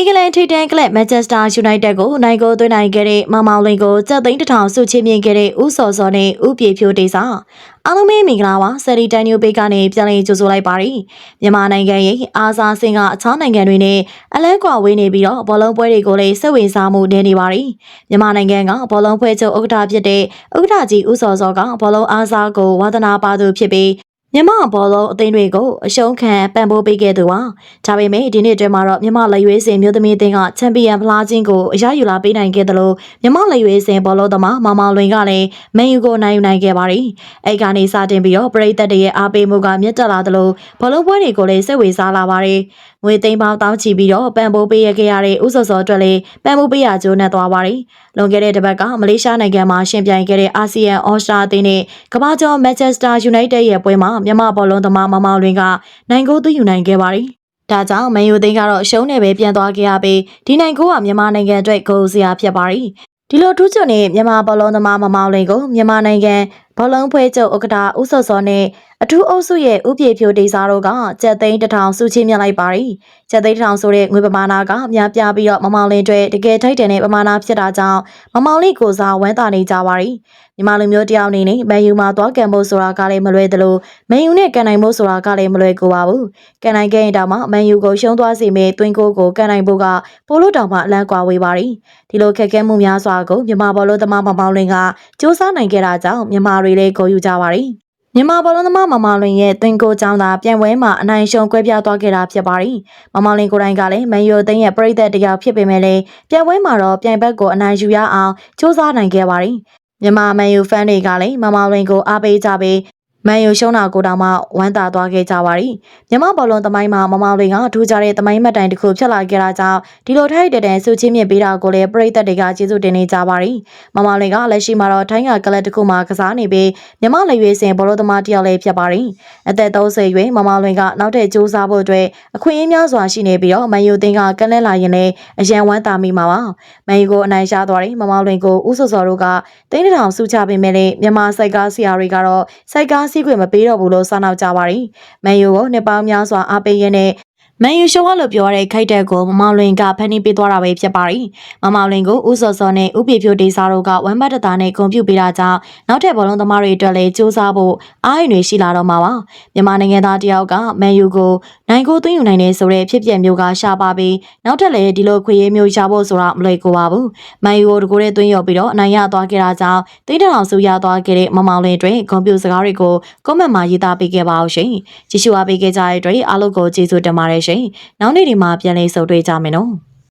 အင်္ဂလန်ထိပ်တန်းကလပ်မန်ချက်စတာယူနိုက်တက်ကိုနိုင်ကိုသွင်းနိုင်ခဲ့တဲ့မောင်မောင်လင်းကိုစက်သိန်းတစ်ထောင်စုချင်းမြင့်ခဲ့တဲ့ဦးစော်စောနဲ့ဦးပြေဖြိုးတေးစာအားလုံးပဲမင်္ဂလာပါဆယ်ရီတန်နီယိုဘေးကနေပြန်လည်ကြိုဆိုလိုက်ပါရစေမြန်မာနိုင်ငံရဲ့အားစားစင်ကအခြားနိုင်ငံတွေနဲ့အလန်းကွာဝေးနေပြီးတော့ဘောလုံးပွဲတွေကိုလည်းစိတ်ဝင်စားမှုနေနေပါရီမြန်မာနိုင်ငံကဘောလုံးပွဲချုပ်ဥက္ကဋ္ဌဖြစ်တဲ့ဥက္ကဋ္ဌကြီးဦးစော်စောကဘောလုံးအားစားကိုဝါသနာပါသူဖြစ်ပြီး မြန်မာဘောလုံးအသင်းတွေကိုအရှုံးခံပံ့ပိုးပေးခဲ့သူပါ။ဒါပေမဲ့ဒီနေ့အတွင်းမှာတော့မြန်မာလက်ရွေးစင်မျိုးသမီးအသင်းကချန်ပီယံဖလားချင်းကိုအရယူလာပေးနိုင်ခဲ့တယ်လို့မြန်မာလက်ရွေးစင်ဘောလုံးသမားမောင်မောင်လွင်ကလည်းမန်ယူကိုနိုင်ယူနိုင်ခဲ့ပါရီ။အဲ့ကနေစတင်ပြီးတော့ပရိသတ်တွေရဲ့အားပေးမှုကမြင့်တက်လာတယ်လို့ဘောလုံးပွဲတွေကိုလည်းစိတ်ဝင်စားလာပါရီ။ငွေသိန်းပေါင်းတောင်းချီပြီးတော့ပံ့ပိုးပေးရခဲ့ရတဲ့ဥစောစောအတွက်လည်းပံ့ပိုးပေးရကြိုးနဲ့သွားပါရီ။လွန်ခဲ့တဲ့တစ်ပတ်ကမလေးရှားနိုင်ငံမှာရှင်ပြိုင်ခဲ့တဲ့အာဆီယံအော်စတြာအသင်းနဲ့ကမ္ဘာကျော်မန်ချက်စတာယူနိုက်တက်ရဲ့ပွဲမှာမြန်မာဘောလုံးသမားမမောင်လွင်ကနိုင်ကိုသွင်းယူနိုင်ခဲ့ပါရီ။ဒါကြောင့်မန်ယူသိန်းကတော့အရှုံးနဲ့ပဲပြန်သွားခဲ့ရပြီးဒီနိုင်ကိုကမြန်မာနိုင်ငံအတွက်ဂိုးစရာဖြစ်ပါရီ။ဒီလိုထူးချွန်တဲ့မြန်မာဘောလုံးသမားမမောင်လွင်ကိုမြန်မာနိုင်ငံဘောလုံးဖွဲ့ချုပ်ဥက္ကဋ္ဌဦးစောစောနဲ့ အထူးအုပ်စုရဲ့ဥပြေဖြိုဒေစာတို့ကကြက်သိန်းတစ်ထောင်စုချင်းမြတ်လိုက်ပါရီကြက်သိန်းတစ်ထောင်ဆိုတဲ့ငွေပမာဏကများပြားပြီးတော့မမောင်လင်းတွေတကယ်ထိုက်တယ်တဲ့ပမာဏဖြစ်တာကြောင့်မမောင်လေးကိုစားဝမ်းသာနေကြပါရီမြန်မာလူမျိုးတယောက်အနေနဲ့မန်ယူမှာသွားကန်ဖို့ဆိုတာကလည်းမလွယ်သလိုမန်ယူနဲ့ကန်နိုင်ဖို့ဆိုတာကလည်းမလွယ်ကူပါဘူးကန်နိုင်ခဲ့ရင်တောင်မှမန်ယူကိုရှုံးသွားစေမယ့်တွင်းကိုကိုကန်နိုင်ဖို့ကပိုလို့တောင်မှအလန့်ကွာဝေးပါရီဒီလိုခက်ခဲမှုများစွာကိုမြန်မာဘောလုံးသမားမမောင်လင်းကစူးစမ်းနိုင်ခဲ့တာကြောင့်မြန်မာတွေလည်းဂုဏ်ယူကြပါရီ မြန်မာဘောလုံးသမားမမလွင်ရဲ့တွင်ကိုចောင်းသာပြန်ပွဲမှာအနိုင်ရှုံးကွဲပြားသွားခဲ့တာဖြစ်ပါရီမမလွင်ကိုယ်တိုင်ကလည်းမန်ယူအသင်းရဲ့ပရိသတ်တရားဖြစ်ပေမဲ့လည်းပြန်ပွဲမှာတော့ပြန်ဘက်ကိုအနိုင်ယူရအောင်စူးစမ်းနိုင်ခဲ့ပါရီမြန်မာမန်ယူဖန်တွေကလည်းမမလွင်ကိုအားပေးကြပြီး မန်ယူရှုံးတာကိုတောင်မှဝမ်းသာသွားခဲ့ကြပါရီမြန်မာဘောလုံးသမိုင်းမှာမမောင်လွင်ကထူးခြားတဲ့သမိုင်းမှတ်တိုင်တစ်ခုဖြစ်လာခဲ့တာကြောင့်ဒီလိုထိုက်တဲ့တန်ဆူချင်းမြင့်ပေးတာကိုလည်းပရိသတ်တွေကကျေးဇူးတင်နေကြပါရီမမောင်လွင်ကလက်ရှိမှာတော့ထိုင်းကကလပ်တစ်ခုမှာကစားနေပြီးမြန်မာလက်ရွေးစင်ဘောလုံးသမားတစ်ယောက်လည်းဖြစ်ပါရီအသက်30ရွယ်မမောင်လွင်ကနောက်ထပ်စူးစမ်းဖို့အတွက်အခွင့်အရေးများစွာရှိနေပြီးတော့မန်ယူသင်းကကလပ်လာရင်လည်းအရန်ဝမ်းသာမိမှာပါမန်ယူကိုအနိုင်ရသွားတယ်မမောင်လွင်ကိုဥဆော်စော်တို့ကတင်းတစ်ထောင်စုချပေးမဲ့လည်းမြန်မာစိုက်ကားဆရာတွေကတော့စိုက်ကားစီးခွင့်မပေးတော့ဘူးလို့စနောက်ကြပါရီမန်ယူကိုနှစ်ပေါင်းများစွာအားပေးရင်းနဲ့ မန်ယူရှုံးရလို့ပြောရတဲ့ခိုက်တက်ကိုမမောင်လွင်ကဖန်တီးပေးသွားတာပဲဖြစ်ပါရီမမောင်လွင်ကိုဦးစော်စော်နဲ့ဦးပြေဖြိုဒေစာတို့ကဝမ်းပတ်တတာနဲ့ဂုံပြုပေးတာကြောင့်နောက်ထပ်ဘောလုံးသမားတွေအတွက်လည်းစူးစမ်းဖို့အားရတွေရှိလာတော့မှာပါမြန်မာနိုင်ငံသားတယောက်ကမန်ယူကိုနိုင်ကိုသွင်းယူနိုင်တယ်ဆိုတဲ့ဖြစ်ပျက်မျိုးကရှာပါပြီးနောက်ထပ်လည်းဒီလိုခွေရေးမျိုးရဖို့ဆိုတာမလွယ်ကူပါဘူးမန်ယူကိုတကူတဲ့သွင်းရောက်ပြီးတော့အနိုင်ရသွားခဲ့တာကြောင့်တိတ်တထောင်စုရသွားခဲ့တဲ့မမောင်လွင်တွင်ဂုံပြုစကားတွေကိုကွန်မန့်မှာရေးသားပေးခဲ့ပါအောင်ရှင်ကြည့်ရှုအားပေးခဲ့ကြတဲ့အတွက်အားလုံးကိုကျေးဇူးတင်ပါတယ်ရှင်နောက်နေ့ဒီမှာပြန်လည်ဆုံတွေ့ကြမယ်နော်